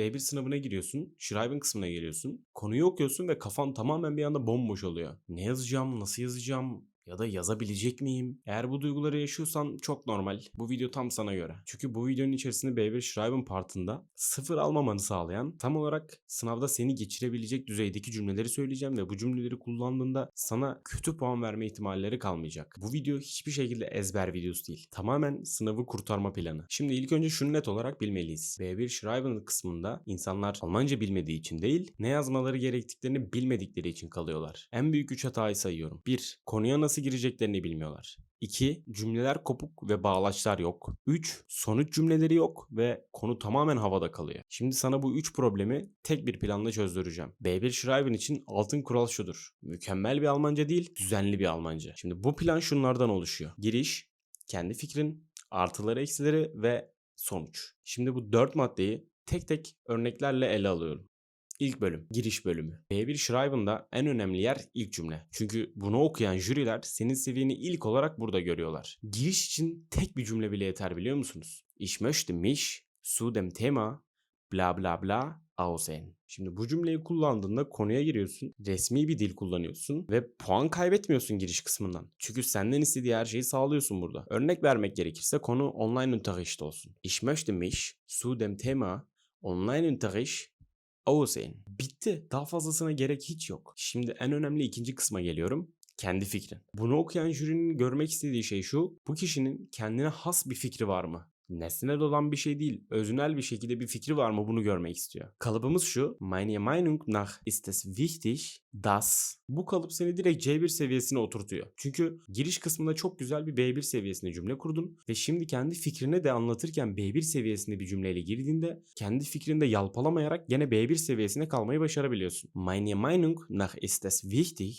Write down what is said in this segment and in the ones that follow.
B1 sınavına giriyorsun. Schreiben kısmına geliyorsun. Konuyu okuyorsun ve kafan tamamen bir anda bomboş oluyor. Ne yazacağım, nasıl yazacağım, ya da yazabilecek miyim? Eğer bu duyguları yaşıyorsan çok normal. Bu video tam sana göre. Çünkü bu videonun içerisinde B1 Schreiben partında sıfır almamanı sağlayan tam olarak sınavda seni geçirebilecek düzeydeki cümleleri söyleyeceğim ve bu cümleleri kullandığında sana kötü puan verme ihtimalleri kalmayacak. Bu video hiçbir şekilde ezber videosu değil. Tamamen sınavı kurtarma planı. Şimdi ilk önce şunu net olarak bilmeliyiz. B1 Schreiben kısmında insanlar Almanca bilmediği için değil, ne yazmaları gerektiklerini bilmedikleri için kalıyorlar. En büyük 3 hatayı sayıyorum. 1. Konuya nasıl gireceklerini bilmiyorlar. 2. Cümleler kopuk ve bağlaçlar yok. 3. Sonuç cümleleri yok ve konu tamamen havada kalıyor. Şimdi sana bu 3 problemi tek bir planla çözdüreceğim. B1 Schreiben için altın kural şudur. Mükemmel bir Almanca değil, düzenli bir Almanca. Şimdi bu plan şunlardan oluşuyor. Giriş, kendi fikrin, artıları eksileri ve sonuç. Şimdi bu 4 maddeyi tek tek örneklerle ele alıyorum. İlk bölüm, giriş bölümü. B1 Schreiben'da en önemli yer ilk cümle. Çünkü bunu okuyan jüriler senin seviyeni ilk olarak burada görüyorlar. Giriş için tek bir cümle bile yeter biliyor musunuz? Ich möchte mich zu dem Thema bla bla bla aussehen. Şimdi bu cümleyi kullandığında konuya giriyorsun, resmi bir dil kullanıyorsun ve puan kaybetmiyorsun giriş kısmından. Çünkü senden istediği her şeyi sağlıyorsun burada. Örnek vermek gerekirse konu online Unterricht olsun. Ich möchte mich zu dem Thema online Unterricht aussehen. Bitti. Daha fazlasına gerek hiç yok. Şimdi en önemli ikinci kısma geliyorum. Kendi fikrin. Bunu okuyan jürinin görmek istediği şey şu. Bu kişinin kendine has bir fikri var mı? Nesnel olan bir şey değil, öznel bir şekilde bir fikri var mı bunu görmek istiyor. Kalıbımız şu. Meine Meinung nach ist es wichtig, dass. Bu kalıp seni direkt C1 seviyesine oturtuyor. Çünkü giriş kısmında çok güzel bir B1 seviyesinde cümle kurdun ve şimdi kendi fikrini de anlatırken B1 seviyesinde bir cümleyle girdiğinde kendi fikrini de yalpalamayarak gene B1 seviyesine kalmayı başarabiliyorsun. Meine Meinung nach ist es wichtig,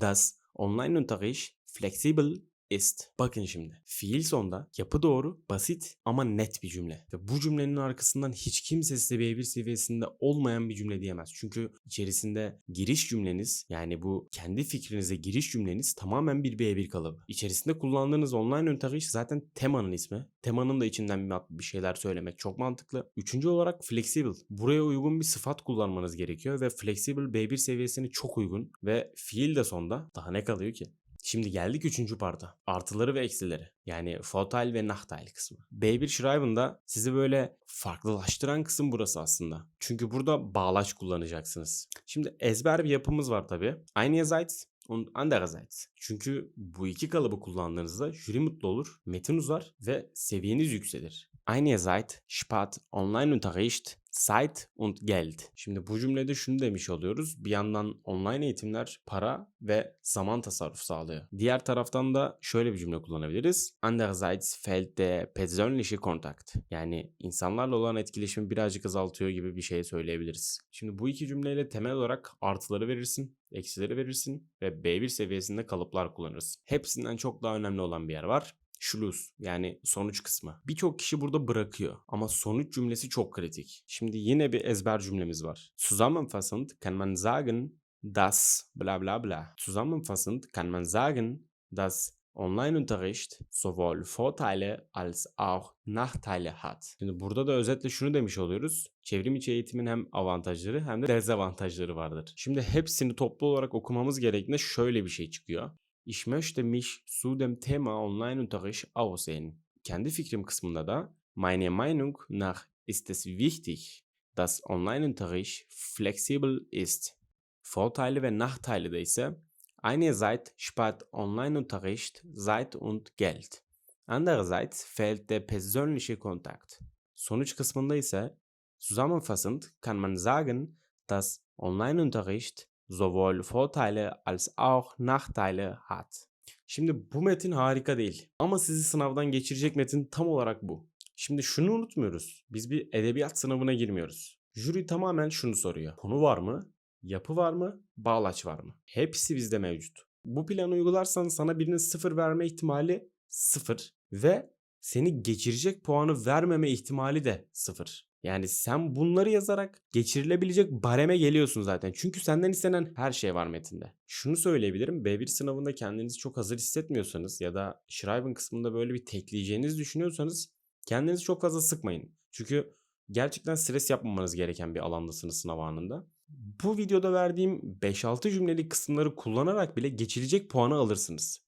dass Online-Unterricht flexibel ist. Bakın şimdi. Fiil sonda yapı doğru, basit ama net bir cümle. Ve bu cümlenin arkasından hiç kimse size B1 seviyesinde olmayan bir cümle diyemez. Çünkü içerisinde giriş cümleniz yani bu kendi fikrinize giriş cümleniz tamamen bir B1 kalıbı. İçerisinde kullandığınız online Unterricht zaten temanın ismi. Temanın da içinden bir- şeyler söylemek çok mantıklı. Üçüncü olarak flexible. Buraya uygun bir sıfat kullanmanız gerekiyor ve flexible B1 seviyesine çok uygun ve fiil de sonda daha ne kalıyor ki? Şimdi geldik üçüncü parta. Artıları ve eksileri. Yani Vorteil ve Nachteil kısmı. B1 Schreiben'da sizi böyle farklılaştıran kısım burası aslında. Çünkü burada bağlaç kullanacaksınız. Şimdi ezber bir yapımız var tabi. Einerseits und andererseits. Çünkü bu iki kalıbı kullandığınızda jüri mutlu olur, metin uzar ve seviyeniz yükselir. Einerseits spart Online-Unterricht Zeit und Geld. Şimdi bu cümlede şunu demiş oluyoruz. Bir yandan online eğitimler para ve zaman tasarruf sağlıyor. Diğer taraftan da şöyle bir cümle kullanabiliriz. Andererseits fehlt der persönliche Kontakt. Yani insanlarla olan etkileşimi birazcık azaltıyor gibi bir şey söyleyebiliriz. Şimdi bu iki cümleyle temel olarak artıları verirsin, eksileri verirsin ve B1 seviyesinde kalıplar kullanırsın. Hepsinden çok daha önemli olan bir yer var. Schluss yani sonuç kısmı. Birçok kişi burada bırakıyor ama sonuç cümlesi çok kritik. Şimdi yine bir ezber cümlemiz var. Zusammenfassend kann man sagen, dass bla bla bla. Zusammenfassend kann man sagen, dass Online-Unterricht sowohl Vorteile als auch Nachteile hat. Şimdi burada da özetle şunu demiş oluyoruz. Çevrim içi eğitimin hem avantajları hem de dezavantajları vardır. Şimdi hepsini toplu olarak okumamız gerektiğinde şöyle bir şey çıkıyor. Ich möchte mich zu dem Thema Online-Unterricht aussehen. Kendi fikrim kısmında da meine Meinung nach ist es wichtig, dass Online-Unterricht flexibel ist. Vorteile ve Nachteile ise einerseits spart Online-Unterricht Zeit und Geld. Andererseits fehlt der persönliche Kontakt. Sonuç kısmında ise zusammenfassend kann man sagen, dass Online-Unterricht sowohl Vorteile als auch Nachteile hat. Şimdi bu metin harika değil ama sizi sınavdan geçirecek metin tam olarak bu. Şimdi şunu unutmuyoruz. Biz bir edebiyat sınavına girmiyoruz. Jüri tamamen şunu soruyor. Konu var mı? Yapı var mı? Bağlaç var mı? Hepsi bizde mevcut. Bu planı uygularsan sana birinin sıfır verme ihtimali sıfır ve seni geçirecek puanı vermeme ihtimali de sıfır. Yani sen bunları yazarak geçirilebilecek bareme geliyorsun zaten. Çünkü senden istenen her şey var metinde. Şunu söyleyebilirim. B1 sınavında kendinizi çok hazır hissetmiyorsanız ya da Schreiben kısmında böyle bir tekleyeceğinizi düşünüyorsanız kendinizi çok fazla sıkmayın. Çünkü gerçekten stres yapmamanız gereken bir alandasınız sınav anında. Bu videoda verdiğim 5-6 cümlelik kısımları kullanarak bile geçilecek puanı alırsınız.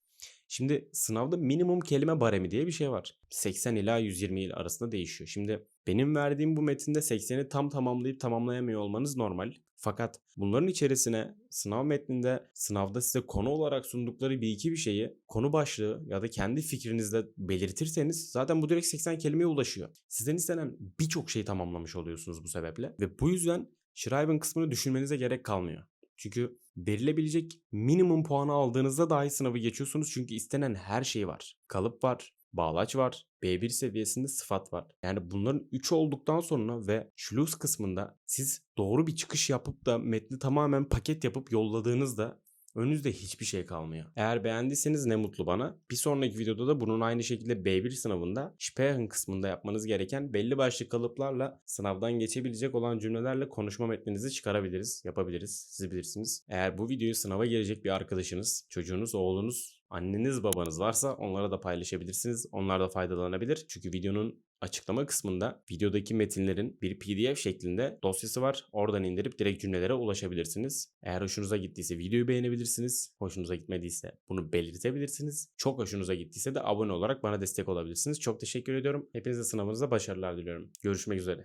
Şimdi sınavda minimum kelime baremi diye bir şey var. 80 ila 120 il arasında değişiyor. Şimdi benim verdiğim bu metinde 80'i tam tamamlayıp tamamlayamıyor olmanız normal. Fakat bunların içerisine sınav metninde sınavda size konu olarak sundukları bir iki bir şeyi konu başlığı ya da kendi fikrinizle belirtirseniz zaten bu direkt 80 kelimeye ulaşıyor. Sizden istenen birçok şeyi tamamlamış oluyorsunuz bu sebeple ve bu yüzden Schreiben kısmını düşünmenize gerek kalmıyor. Çünkü verilebilecek minimum puanı aldığınızda dahi sınavı geçiyorsunuz çünkü istenen her şey var. Kalıp var, bağlaç var, B1 seviyesinde sıfat var. Yani bunların 3 olduktan sonra ve Schluss kısmında siz doğru bir çıkış yapıp da metni tamamen paket yapıp yolladığınızda önünüzde hiçbir şey kalmıyor. Eğer beğendiyseniz ne mutlu bana. Bir sonraki videoda da bunun aynı şekilde B1 sınavında Sprechen kısmında yapmanız gereken belli başlı kalıplarla sınavdan geçebilecek olan cümlelerle konuşma metninizi çıkarabiliriz, yapabiliriz. Siz bilirsiniz. Eğer bu videoyu sınava gelecek bir arkadaşınız, çocuğunuz, oğlunuz, anneniz, babanız varsa onlara da paylaşabilirsiniz. Onlar da faydalanabilir. Çünkü videonun açıklama kısmında videodaki metinlerin bir PDF şeklinde dosyası var. Oradan indirip direkt cümlelere ulaşabilirsiniz. Eğer hoşunuza gittiyse videoyu beğenebilirsiniz. Hoşunuza gitmediyse bunu belirtebilirsiniz. Çok hoşunuza gittiyse de abone olarak bana destek olabilirsiniz. Çok teşekkür ediyorum. Hepinize sınavınızda başarılar diliyorum. Görüşmek üzere.